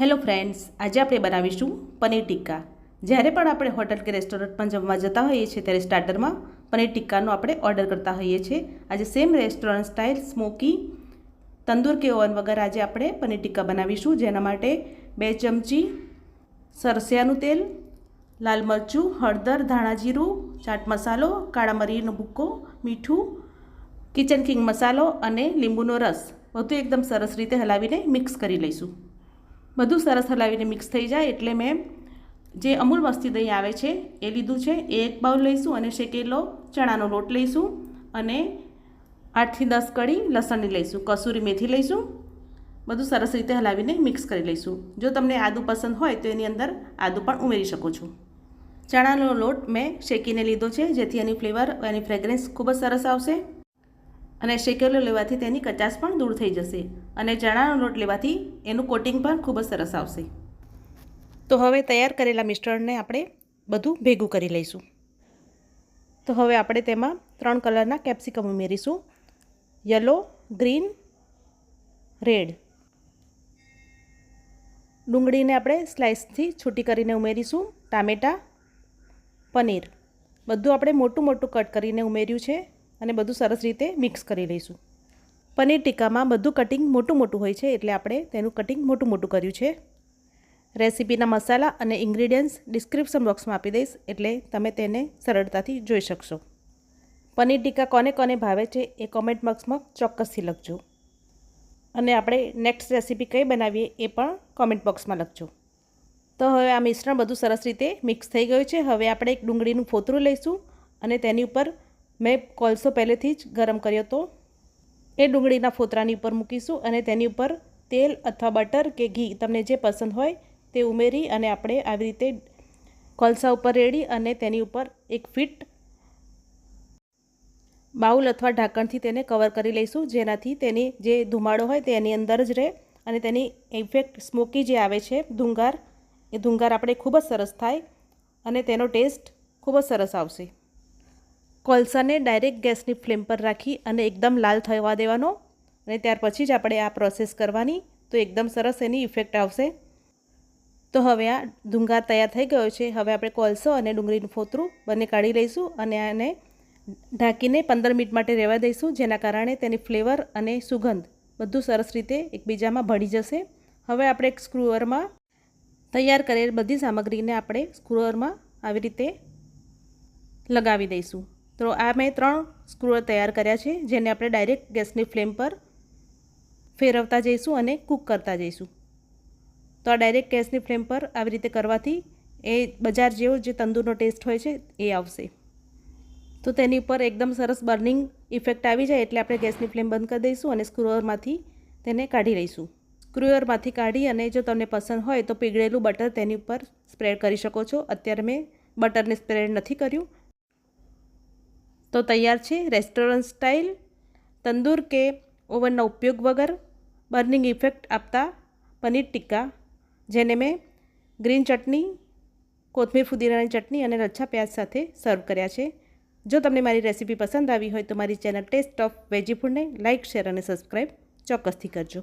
Hello friends, આજે આપણે બનાવીશું પનીર ટિક્કા. જ્યારે પણ આપણે હોટલ કે રેસ્ટોરન્ટમાં જમવા જતા હોઈએ છીએ, ત્યારે સ્ટાર્ટરમાં પનીર ટિક્કાનો આપણે ઓર્ડર કરતા હોઈએ છીએ. આજે same restaurant style smoky tandoor કે ઓવન વગર આજે આપણે પનીર ટિક્કા બનાવીશું. જેના માટે બે ચમચી સરસિયાનું તેલ, લાલ મરચું, હળદર, ધાણા જીરું, ચાટ મસાલો, કાળા મરીનો ભૂક્કો મીઠું કિચન કિંગ મસાલો અને લીંબુનો રસ. બધું એકદમ સરસ રીતે હલાવીને મિક્સ કરી લઈશું. બધું સરસ હલાવીને મિક્સ થઈ જાય એટલે મેં જે અમૂલ મસ્તી દહીં આવે છે, એ લીધું છે. એ એક બાઉલ લઈશું અને શેકેલો ચણાનો લોટ લઈશું અને આઠથી દસ કળી લસણની લઈશું. કસૂરી મેથી લઈશું. બધું સરસ રીતે હલાવીને મિક્સ કરી લઈશું. જો તમને આદુ પસંદ હોય તો એની અંદર આદુ પણ ઉમેરી શકો છો. ચણાનો લોટ મેં શેકીને લીધો છે, જેથી એની ફ્લેવર એની ફ્રેગ્રન્સ ખૂબ જ સરસ આવશે. અને શેકેલો લેવાથી તેની કચાશ પણ દૂર થઈ જશે અને ચણાનો લોટ લેવાથી એનું કોટિંગ પણ ખૂબ જ સરસ આવશે. તો હવે તૈયાર કરેલા મિશ્રણને આપણે બધું ભેગું કરી લઈશું. તો હવે આપણે તેમાં ત્રણ કલરના કેપ્સિકમ ઉમેરીશું. Yellow, green, red. ડુંગળીને આપણે સ્લાઇસથી છૂટી કરીને ઉમેરીશું. ટામેટાં, પનીર. બધું આપણે મોટું મોટું કટ કરીને ઉમેર્યું છે. અને બધું સરસ રીતે મિક્સ કરી લઈશું. પનીર ટીકામાં બધું કટિંગ મોટું મોટું હોય છે એટલે આપણે તેનું કટિંગ મોટું મોટું કર્યું છે. રેસીપીના મસાલા અને ઇન્ગ્રીડિયન્ટ્સ ડિસ્ક્રિપ્શન બોક્સમાં આપી દઈશ એટલે તમે તેને સરળતાથી જોઈ શકશો. પનીર ટીકા કોને કોને ભાવે છે એ કોમેન્ટ બોક્સમાં ચોક્કસથી લખજો. અને આપણે નેક્સ્ટ રેસીપી કઈ બનાવીએ એ પણ કોમેન્ટ બોક્સમાં લખજો. તો હવે આ મિશ્રણ બધું સરસ રીતે મિક્સ થઈ ગયું છે. હવે આપણે એક ડુંગળીનું ફોતરું લઈશું અને તેની ઉપર મેં કોલસો પહેલેથી જ ગરમ કર્યો હતો. એ ડુંગળીના ફોતરાની ઉપર મૂકીશું અને તેની ઉપર તેલ અથવા બટર કે ઘી તમને જે પસંદ હોય તે ઉમેરી અને આપણે આવી રીતે કોલસા ઉપર રેડી અને તેની ઉપર એક ફીટ બાઉલ અથવા ઢાંકણથી તેને કવર કરી લઈશું. જેનાથી તેની જે ધુમાડો હોય તે એની અંદર જ રહે અને તેની ઇફેક્ટ સ્મોકી જે આવે છે, ધુંગાર, એ ધુંગાર આપણે ખૂબ જ સરસ થાય અને તેનો ટેસ્ટ ખૂબ જ સરસ આવશે. કોલસાને ડાયરેક્ટ ગેસની ફ્લેમ પર રાખી અને એકદમ લાલ થવા દેવાનો અને ત્યાર પછી જ આપણે આ પ્રોસેસ કરવાની. તો એકદમ સરસ એની ઇફેક્ટ આવશે. તો હવે આ ડુંગાર તૈયાર થઈ ગયો છે. હવે આપણે કોલસો અને ડુંગળીનું ફોતરું બંને કાઢી લઈશું અને આને ઢાંકીને પંદર મિનિટ માટે રહેવા દઈશું, જેના કારણે તેની ફ્લેવર અને સુગંધ બધું સરસ રીતે એકબીજામાં ભળી જશે. હવે આપણે એક સ્ક્રુઅરમાં તૈયાર કરેલ બધી સામગ્રીને આપણે સ્ક્રુઅરમાં આવી રીતે લગાવી દઈશું. તો આ મેં ત્રણ સ્ક્રુઅર તૈયાર કર્યા છે, જેને આપણે ડાયરેક્ટ ગેસની ફ્લેમ પર ફેરવતા જઈશું અને કૂક કરતા જઈશું. તો આ ડાયરેક્ટ ગેસની ફ્લેમ પર આવી રીતે કરવાથી એ બજાર જેવો જે તંદૂરનો ટેસ્ટ હોય છે, એ આવશે. તો તેની ઉપર એકદમ સરસ બર્નિંગ ઇફેક્ટ આવી જાય એટલે આપણે ગેસની ફ્લેમ બંધ કરી દઈશું અને સ્ક્રૂઅરમાંથી તેને કાઢી લઈશું. સ્ક્રૂઅરમાંથી કાઢી અને જો તમને પસંદ હોય તો પીગળેલું બટર તેની ઉપર સ્પ્રેડ કરી શકો છો. અત્યારે મેં બટરને સ્પ્રેડ નથી કર્યું. તો તૈયાર છે રેસ્ટોરન્ટ સ્ટાઇલ, તંદૂર કે ઓવનના ઉપયોગ વગર, બર્નિંગ ઇફેક્ટ આપતા પનીર ટિક્કા, જેને મેં ગ્રીન ચટણી, કોથમીર ફુદીનાની ચટણી અને રચ્છા પ્યાજ સાથે સર્વ કર્યા છે. જો તમને મારી રેસીપી પસંદ આવી હોય તો મારી ચેનલ ટેસ્ટ ઓફ વેજી ફૂડને લાઇક, શેર અને સબસ્ક્રાઈબ ચોક્કસથી કરજો.